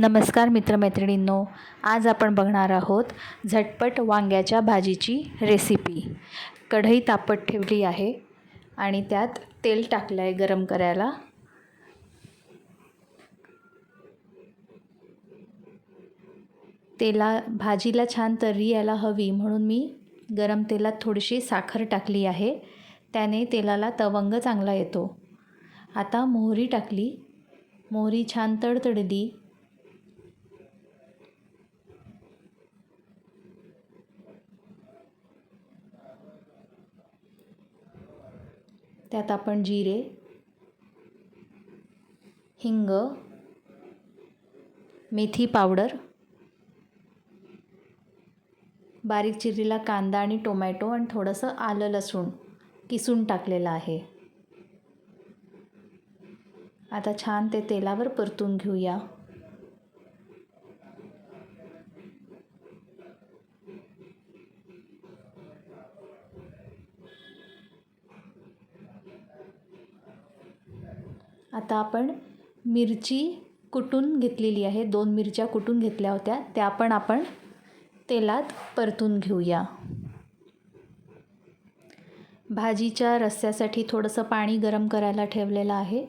नमस्कार मित्रमैत्रिणींनो आज आपण बघणार आहोत झटपट वांग्याच्या भाजीची रेसिपी कढई तापत ठेवली आहे आणि त्यात तेल टाकलं आहे गरम करायला. तेला भाजीला छान तर्री यायला हवी म्हणून मी गरम तेलात थोडीशी साखर टाकली आहे. त्याने तेलाला तवंग चांगला येतो. आता मोहरी टाकली. मोहरी छान तडतडली. त्यात आपण जिरे हिंग मेथी पावडर बारीक चिरलेला कांदा आणि टोमॅटो आणि थोडंसं आलं लसूण किसून टाकलेलं आहे. आता छान ते तेलावर परतून घेऊया. आता आपण मिरची कुटून घेतलेली आहे. दोन मिरच्या कुटून घेतल्या होत्या. त्या पण आपण तेलात परतून घेऊया. भाजीच्या रस्स्यासाठी थोडंसं पाणी गरम करायला ठेवलेलं आहे.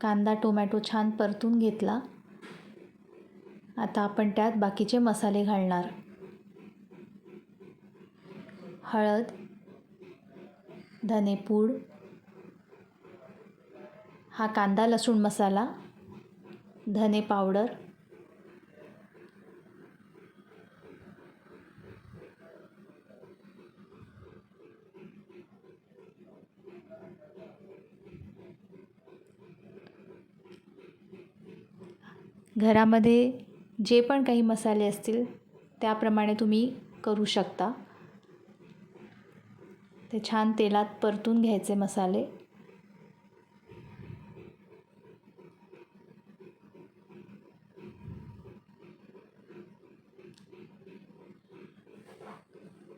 कांदा टोमॅटो छान परतून घेतला. आता आपण त्यात बाकीचे मसाले घालणार. हळद धनेपूड हा कांदा लसूण मसाला धने पावडर घरामध्ये जे पण काही मसाले असतील त्याप्रमाणे तुम्ही करू शकता. ते छान तेलात परतून घ्यायचे मसाले.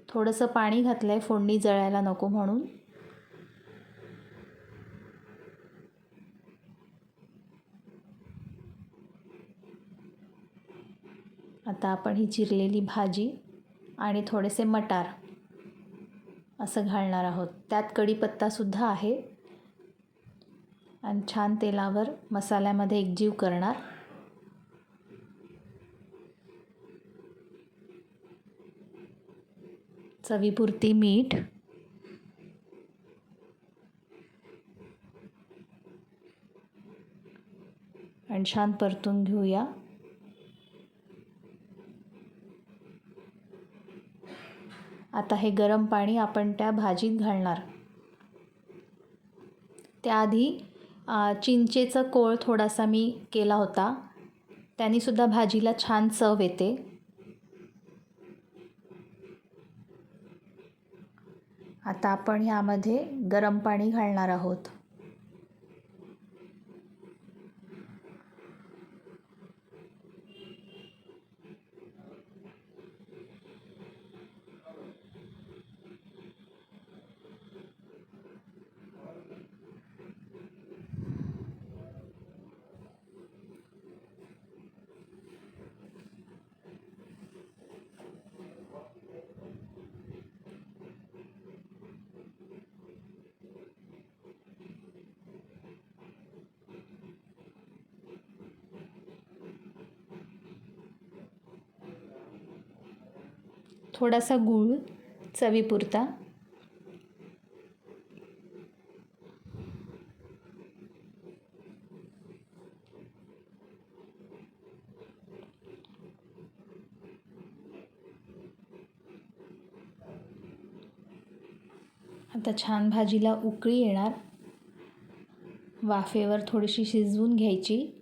थोडंसं पाणी घातलं आहे फोडणी जळायला नको म्हणून. आता आपण ही चिरलेली भाजी आणि थोडेसे मटार. असं घालणार आहोत. त्यात कढीपत्तासुद्धा आहे. आणि छान तेलावर मसाल्यामध्ये एकजीव करणार. चवीपुरती मीठ. आणि छान परतून घेऊया. आता हे गरम पाणी आपण त्या भाजीत घालणार. त्याआधी चिंचेचं कोळ थोडासा मी केला होता. त्यानेसुद्धा भाजीला छान चव येते. आता आपण ह्यामध्ये गरम पाणी घालणार आहोत. थोडासा गूळ चवीपुरता. आता छान भाजीला उकळी येणार. वाफेवर थोडीशी शिजवून घ्यायची.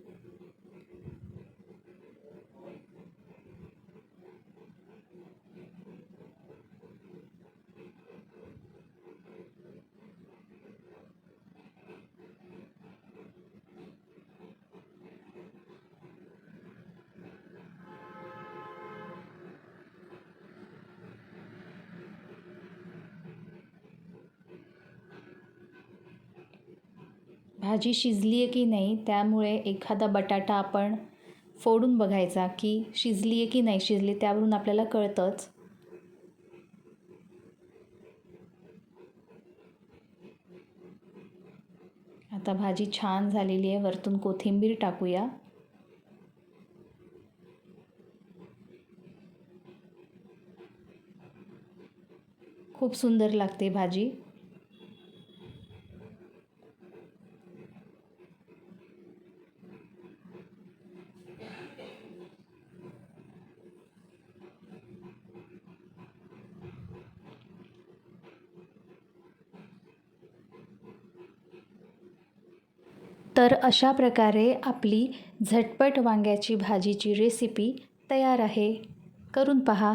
भाजी शिजली आहे की नाही त्यामुळे एखादा बटाटा आपण फोडून बघायचा की शिजली आहे की नाही शिजली त्यावरून आपल्याला कळतंच. आता भाजी छान झालेली आहे वरतून कोथिंबीर टाकूया. खूप सुंदर लागते भाजी. तर अशा प्रकारे आपली झटपट वांग्याची भाजीची रेसिपी तयार आहे. करून पहा.